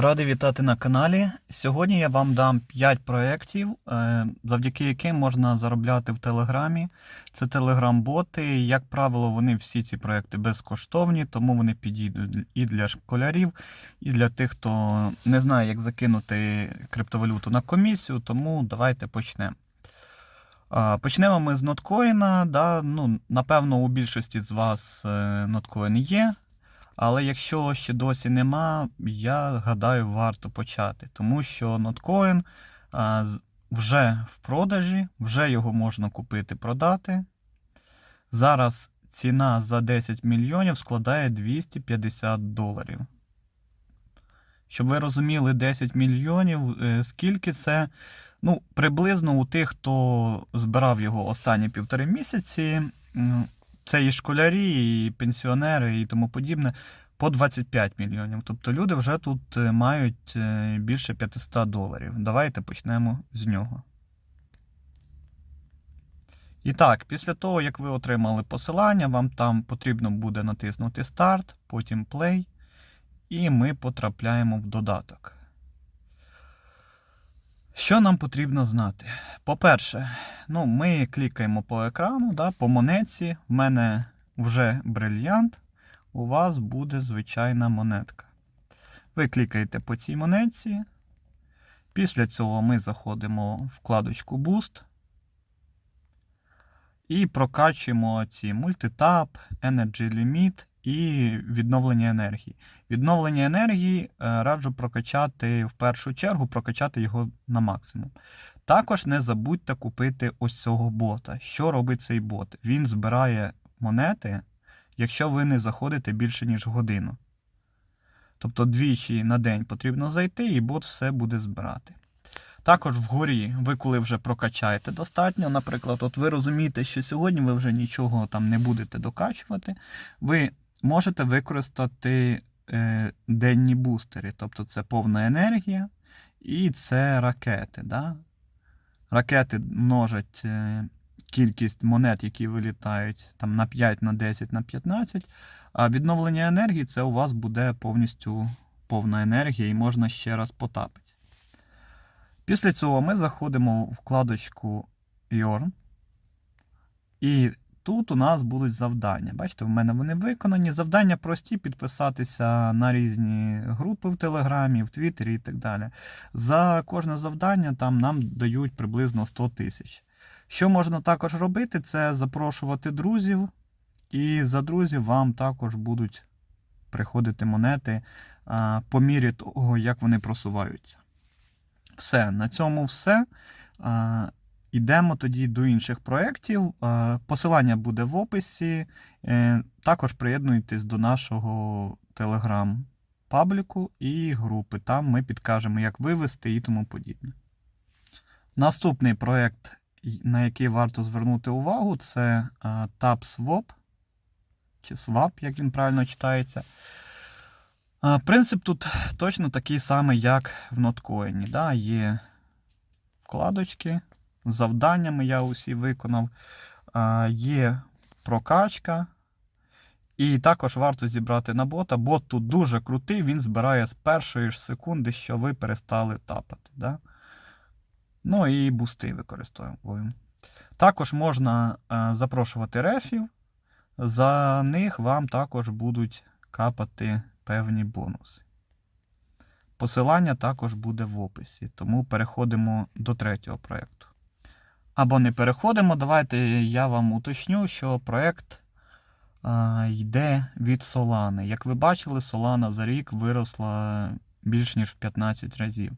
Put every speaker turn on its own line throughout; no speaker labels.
Радий вітати на каналі. Сьогодні я вам дам 5 проєктів, е, завдяки яким можна заробляти в Телеграмі. Це Телеграм-боти. Як правило, вони всі ці проєкти безкоштовні, тому вони підійдуть і для школярів, і для тих, хто не знає, як закинути криптовалюту на комісію. Тому давайте почнемо. Почнемо ми з ноткоїна. Да? Ну, напевно, у більшості з вас е, ноткоін є. Але якщо ще досі нема, я гадаю, варто почати, тому що з- вже в продажі, вже його можна купити, продати. Зараз ціна за 10 мільйонів складає 250 доларів. Щоб ви розуміли, 10 мільйонів, е, скільки це, ну, приблизно у тих, хто збирав його останні півтори місяці, це і школярі, і пенсіонери, і тому подібне, по 25 мільйонів. Тобто люди вже тут е, мають е, більше 500 доларів. Давайте почнемо з нього. І так, після того, як ви отримали посилання, вам там потрібно буде натиснути Старт, потім Play, і ми потрапляємо в додаток. Що нам потрібно знати? По-перше, ну, ми клікаємо по екрану, да, по монетці. В мене вже брильянт, у вас буде звичайна монетка. Ви клікаєте по цій монетці. Після цього ми заходимо в вкладочку Boost і прокачуємо ці мультитап, Energy Limit і відновлення енергії. Відновлення енергії е, раджу прокачати в першу чергу, прокачати його на максимум. Також не забудьте купити ось цього бота. Що робить цей бот? Він збирає монети, якщо ви не заходите більше, ніж годину. Тобто двічі на день потрібно зайти, і бот все буде збирати. Також вгорі, ви коли вже прокачаєте достатньо, наприклад, от ви розумієте, що сьогодні ви вже нічого там не будете докачувати, ви можете використати е, денні бустери, тобто це повна енергія і це ракети. Да? Ракети множать е, кількість монет, які вилітають там, на 5, на 10, на 15. А відновлення енергії це у вас буде повністю повна енергія і можна ще раз потапити. Після цього ми заходимо в вкладочку Yorn. І тут у нас будуть завдання. Бачите, в мене вони виконані. Завдання прості підписатися на різні групи в Телеграмі, в Твіттері і так далі. За кожне завдання там нам дають приблизно 100 тисяч. Що можна також робити, це запрошувати друзів, і за друзів вам також будуть приходити монети а, по мірі того, як вони просуваються. Все, на цьому все. Йдемо тоді до інших проєктів. Посилання буде в описі. Е, Також приєднуйтесь до нашого телеграм-пабліку і групи. Там ми підкажемо, як вивести і тому подібне. Наступний проєкт, на який варто звернути увагу, це а, TapSwap, чи Swap, як він правильно читається. Принцип тут точно такий самий, як в Notcoin. Да? Є вкладочки завданнями, я усі виконав. Є прокачка. І також варто зібрати на бота. Бот тут дуже крутий, він збирає з першої ж секунди, що ви перестали тапати. Да? Ну і бусти використовуємо. Також можна е, запрошувати рефів. За них вам також будуть капати певні бонуси. Посилання також буде в описі, тому переходимо до третього проєкту. Або не переходимо, давайте я вам уточню, що проєкт йде від Solana. Як ви бачили, Solana за рік виросла більш ніж в 15 разів.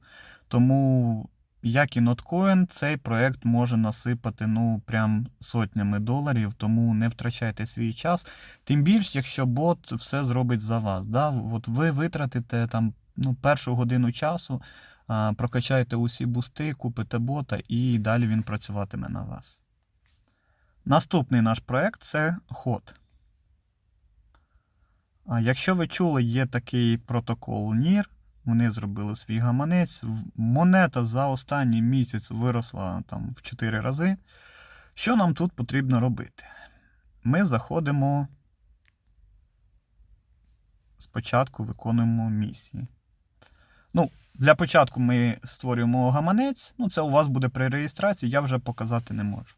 Тому, як і Notcoin, цей проєкт може насипати ну, прям сотнями доларів, тому не втрачайте свій час. Тим більше, якщо бот все зробить за вас. Да? От ви витратите там ну, першу годину часу, а, прокачаєте усі бусти, купите бота і далі він працюватиме на вас. Наступний наш проект це. А якщо ви чули, є такий протокол NIR, вони зробили свій гаманець. Монета за останній місяць виросла там в 4 рази. Що нам тут потрібно робити? Ми заходимо. Спочатку виконуємо місії. Ну, для початку ми створюємо гаманець. Ну, це у вас буде при реєстрації, я вже показати не можу.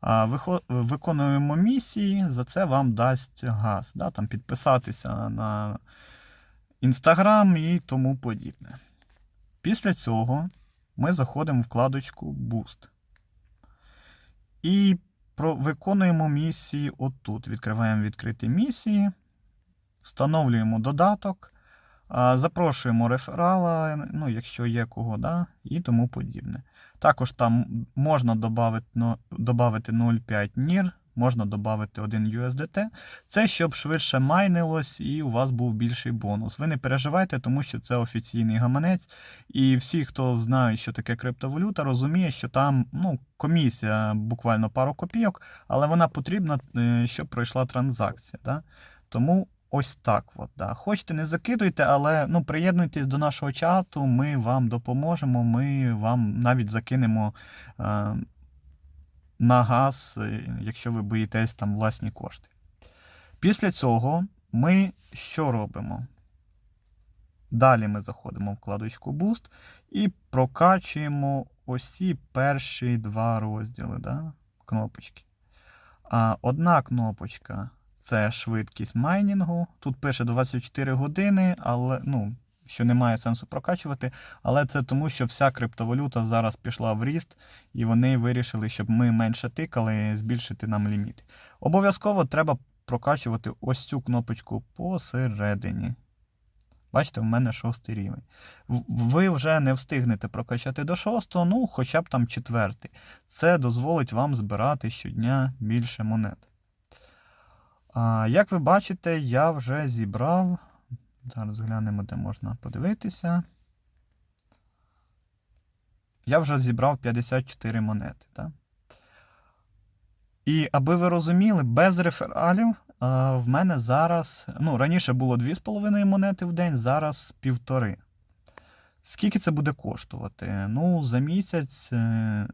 А, Виконуємо місії, за це вам дасть газ. Да? Там підписатися на Інстаграм і тому подібне. Після цього ми заходимо в вкладочку Boost. І про, виконуємо місії отут. Відкриваємо відкриті місії, встановлюємо додаток, запрошуємо реферала, ну, якщо є кого, да, і тому подібне. Також там можна додати, ну, 0,5 NIR, можна додати 1 USDT. Це щоб швидше майнилось і у вас був більший бонус. Ви не переживайте, тому що це офіційний гаманець. І всі, хто знає, що таке криптовалюта, розуміє, що там ну, комісія буквально пару копійок, але вона потрібна, е, щоб пройшла транзакція. Да? Тому ось так. От, да. Хочете, не закидуйте, але ну, приєднуйтесь до нашого чату, ми вам допоможемо, ми вам навіть закинемо. Е, на газ, е, якщо ви боїтесь там власні кошти. Після цього ми що робимо? Далі ми заходимо в вкладочку Boost і прокачуємо ось ці перші два розділи да, кнопочки. А одна кнопочка це швидкість майнінгу. Тут пише 24 години, але ну, що немає сенсу прокачувати. Але це тому, що вся криптовалюта зараз пішла в ріст, і вони вирішили, щоб ми менше тикали, збільшити нам ліміт. Обов'язково треба прокачувати ось цю кнопочку посередині. Бачите, в мене шостий рівень. Ви вже не встигнете прокачати до шостого, ну хоча б там четвертий. Це дозволить вам збирати щодня більше монет. А, як ви бачите, я вже зібрав. Зараз глянемо, де можна подивитися. Я вже зібрав 54 монети. Так? І аби ви розуміли, без рефералів а, в мене зараз. Ну, раніше було 2,5 монети в день, зараз півтори. Скільки це буде коштувати? Ну, за місяць е,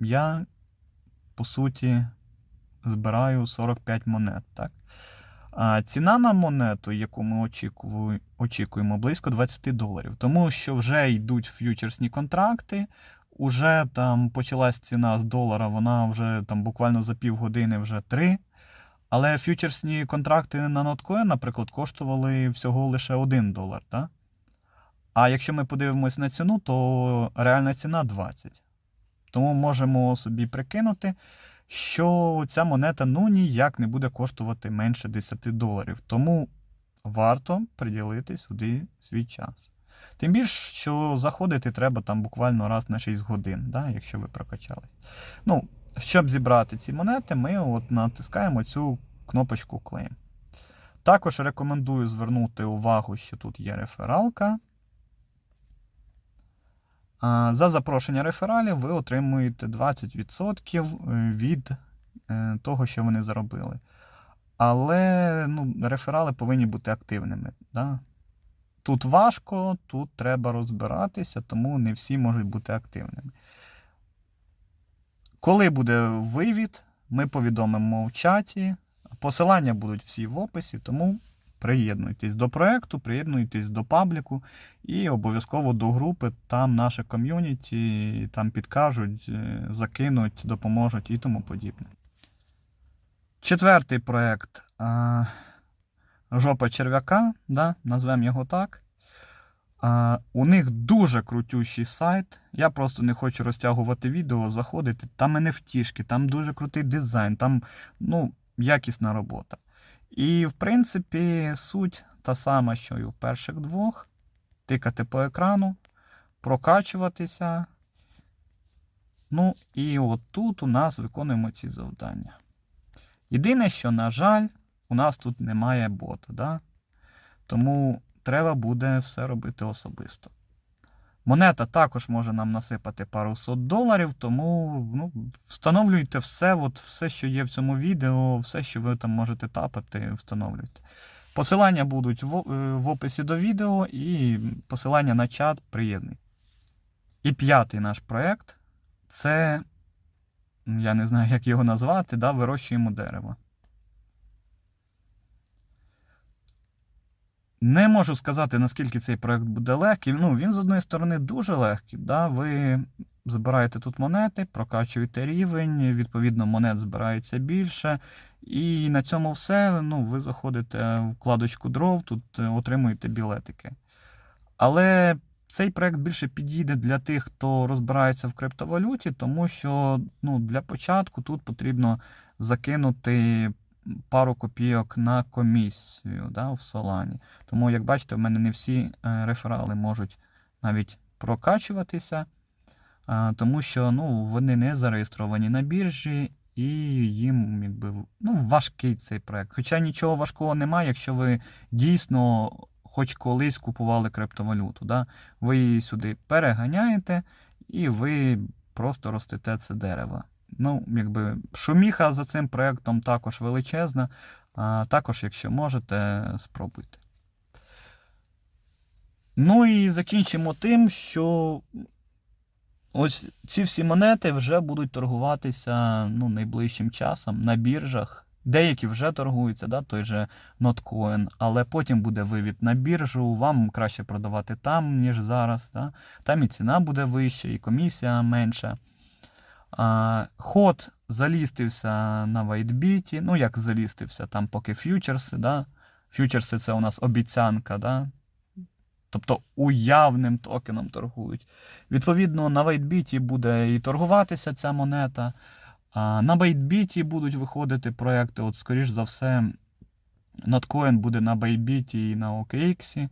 я, по суті, збираю 45 монет. Так? А ціна на монету, яку ми очікуємо, близько 20 доларів. Тому що вже йдуть ф'ючерсні контракти, уже там почалась ціна з долара, вона вже там буквально за півгодини вже 3. Але ф'ючерсні контракти на Notcoin, наприклад, коштували всього лише 1 долар. Так? А якщо ми подивимось на ціну, то реальна ціна 20. Тому можемо собі прикинути, що ця монета ну ніяк не буде коштувати менше 10 доларів. Тому варто приділити сюди свій час. Тим більше, що заходити треба там буквально раз на 6 годин, да, якщо ви прокачались. Ну, щоб зібрати ці монети, ми от натискаємо цю кнопочку Claim. Також рекомендую звернути увагу, що тут є рефералка. За запрошення рефералів ви отримуєте 20% від е, того, що вони заробили. Але ну, реферали повинні бути активними. Да? Тут важко, тут треба розбиратися, тому не всі можуть бути активними. Коли буде вивід, ми повідомимо в чаті. Посилання будуть всі в описі, тому приєднуйтесь до проекту, приєднуйтесь до пабліку і обов'язково до групи. Там наше ком'юніті, там підкажуть, е, закинуть, допоможуть і тому подібне. Четвертий проект Жопа черв'яка, да, назвемо його так. У них дуже крутющий сайт. Я просто не хочу розтягувати відео, заходити. Там і не втішки, там дуже крутий дизайн, там ну, якісна робота. І, в принципі, суть та сама, що і в перших двох. Тикати по екрану, прокачуватися. Ну, і от тут у нас виконуємо ці завдання. Єдине, що, на жаль, у нас тут немає бота. Да? Тому треба буде все робити особисто. Монета також може нам насипати пару сот доларів, тому ну, встановлюйте все, от, все, що є в цьому відео, все, що ви там можете тапати, встановлюйте. Посилання будуть в, е, в описі до відео і посилання на чат приєднуйте. І п'ятий наш проєкт це, я не знаю, як його назвати, да, вирощуємо дерево. Не можу сказати, наскільки цей проект буде легкий. Ну, він з одної сторони дуже легкий. Да? Ви збираєте тут монети, прокачуєте рівень, відповідно, монет збирається більше. І на цьому все. Ну, ви заходите в вкладочку дров, тут е, отримуєте білетики. Але цей проект більше підійде для тих, хто розбирається в криптовалюті, тому що ну, для початку тут потрібно закинути пару копійок на комісію да, в Солані. Тому, як бачите, в мене не всі е, реферали можуть навіть прокачуватися, тому що ну, вони не зареєстровані на біржі. І їм якби ну, важкий цей проект. Хоча нічого важкого немає, якщо ви дійсно хоч колись купували криптовалюту. Да? Ви її сюди переганяєте, і ви просто ростете це дерево. Ну, якби шуміха за цим проектом також величезна. А також, якщо можете, спробуйте. Ну і закінчимо тим, що ось ці всі монети вже будуть торгуватися ну, найближчим часом на біржах. Деякі вже торгуються, да, той же Notcoin, але потім буде вивід на біржу, вам краще продавати там, ніж зараз. Да? Там і ціна буде вища, і комісія менша. Ход залістився на WhiteBit, ну як залістився, там поки фьючерси. Да? Фьючерси це у нас обіцянка, да? тобто уявним токеном торгують. Відповідно, на WhiteBit буде і торгуватися ця монета. А на Bybit будуть виходити проекти. От, скоріш за все, Notcoin буде на Bybit і на OKX.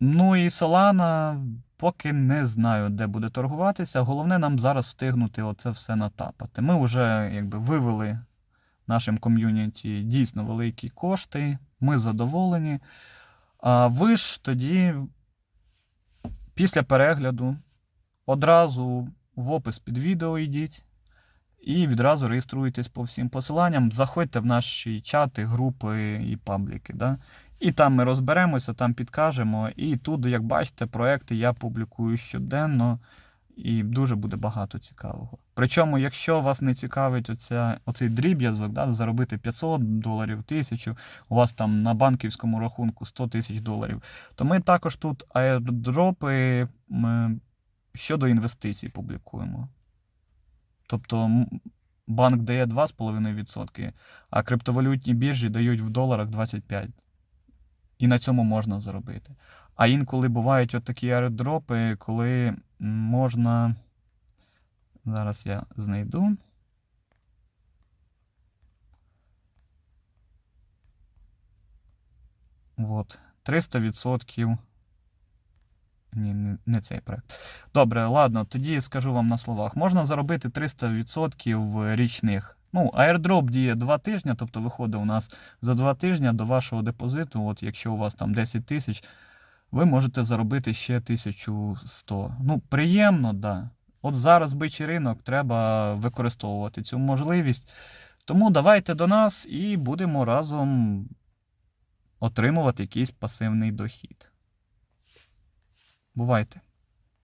Ну і Solana поки не знаю, де буде торгуватися. Головне нам зараз встигнути оце все натапати. Ми вже якби вивели нашим ком'юніті дійсно великі кошти. Ми задоволені. А ви ж тоді, після перегляду, одразу в опис під відео йдіть і відразу реєструйтесь по всім посиланням. Заходьте в наші чати, групи і пабліки. Да? І там ми розберемося, там підкажемо. І тут, як бачите, проекти я публікую щоденно. І дуже буде багато цікавого. Причому, якщо вас не цікавить оця, оцей дріб'язок, да, заробити 500 доларів, 1000, у вас там на банківському рахунку 100 тисяч доларів, то ми також тут аердропи щодо інвестицій публікуємо. Тобто банк дає 2,5%, а криптовалютні біржі дають в доларах 25%. І на цьому можна заробити. А інколи бувають от такі аеродропи, коли можна. Зараз я знайду. От, 300%. Ні, не, не цей проект. Добре, ладно, тоді скажу вам на словах. Можна заробити 300% річних. Ну, airdrop діє 2 тижні, тобто виходить у нас за 2 тижні до вашого депозиту. От якщо у вас там 10 тисяч, ви можете заробити ще 1100. Ну, приємно, так. Да. От зараз бичий ринок, треба використовувати цю можливість. Тому давайте до нас і будемо разом отримувати якийсь пасивний дохід. Бувайте!